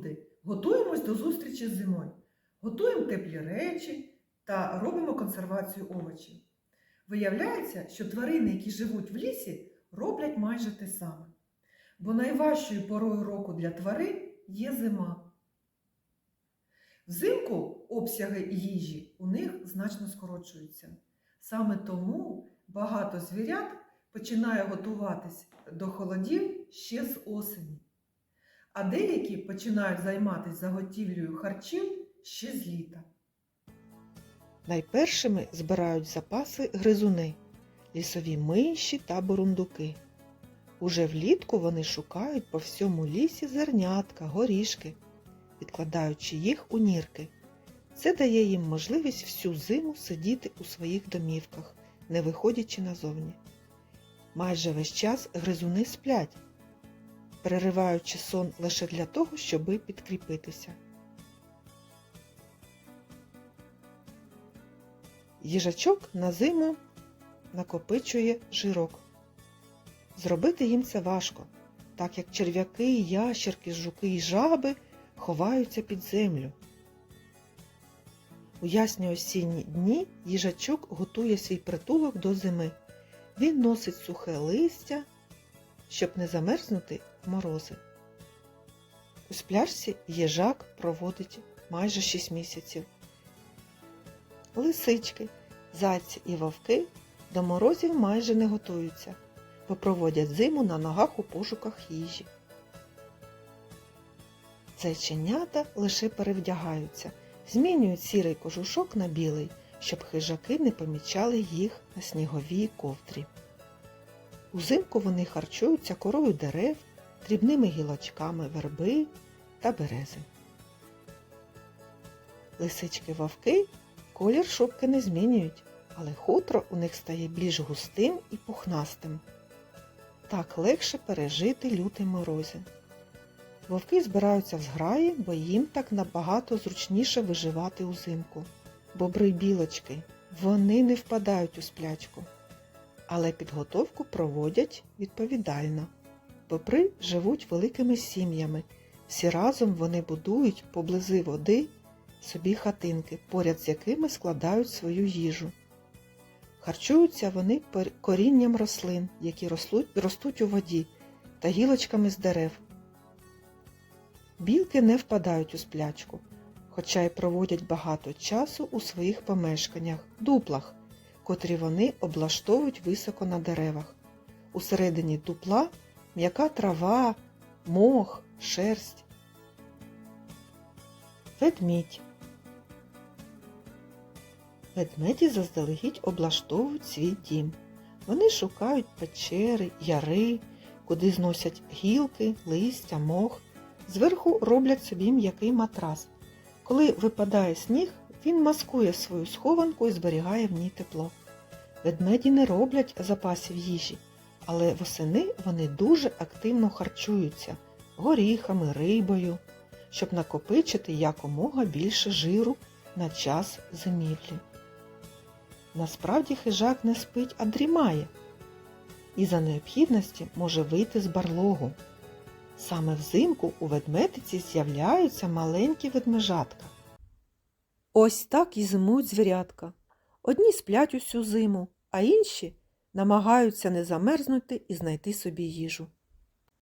люди, готуємось до зустрічі з зимою. Готуємо теплі речі та робимо консервацію овочів. Виявляється, що тварини, які живуть в лісі, роблять майже те саме. Бо найважчою порою року для тварин є зима. Взимку обсяги їжі у них значно скорочуються. Саме тому багато звірят починає готуватись до холодів ще з осені, а деякі починають займатися заготівлею харчів ще з літа. Найпершими збирають запаси гризуни, лісові миші та бурундуки. Уже влітку вони шукають по всьому лісі зернятка, горішки, відкладаючи їх у нірки. Це дає їм можливість всю зиму сидіти у своїх домівках, не виходячи назовні. Майже весь час гризуни сплять, перериваючи сон лише для того, щоби підкріпитися. Їжачок на зиму накопичує жирок. Зробити їм це важко, так як черв'яки, ящерки, жуки і жаби ховаються під землю. У ясні осінні дні їжачок готує свій притулок до зими. Він носить сухе листя, щоб не замерзнути в морози. У спляшці їжак проводить майже 6 місяців. Лисички, зайці і вовки до морозів майже не готуються, бо проводять зиму на ногах у пошуках їжі. Зайченята лише перевдягаються, змінюють сірий кожушок на білий, щоб хижаки не помічали їх на сніговій ковдрі. Узимку вони харчуються корою дерев, дрібними гілочками верби та берези. Лисички вовки колір шубки не змінюють, але хутро у них стає більш густим і пухнастим. Так легше пережити люті морози. Вовки збираються в зграї, бо їм так набагато зручніше виживати узимку. Бобри білочки, вони не впадають у сплячку, але підготовку проводять відповідально. Бобри живуть великими сім'ями, всі разом вони будують поблизи води собі хатинки, поряд з якими складають свою їжу. Харчуються вони корінням рослин, які ростуть у воді, та гілочками з дерев. Білки не впадають у сплячку, хоча й проводять багато часу у своїх помешканнях, дуплах, котрі вони облаштовують високо на деревах. Усередині дупла м'яка трава, мох, шерсть. Ведмідь. Ведмеді заздалегідь облаштовують свій дім. Вони шукають печери, яри, куди зносять гілки, листя, мох. Зверху роблять собі м'який матрас. Коли випадає сніг, він маскує свою схованку і зберігає в ній тепло. Ведмеді не роблять запасів їжі, але восени вони дуже активно харчуються горіхами, рибою, щоб накопичити якомога більше жиру на час зимівлі. Насправді хижак не спить, а дрімає, і за необхідності може вийти з барлогу. Саме взимку у ведмедиці з'являються маленькі ведмежатка. Ось так і зимують звірятка. Одні сплять усю зиму, а інші намагаються не замерзнути і знайти собі їжу.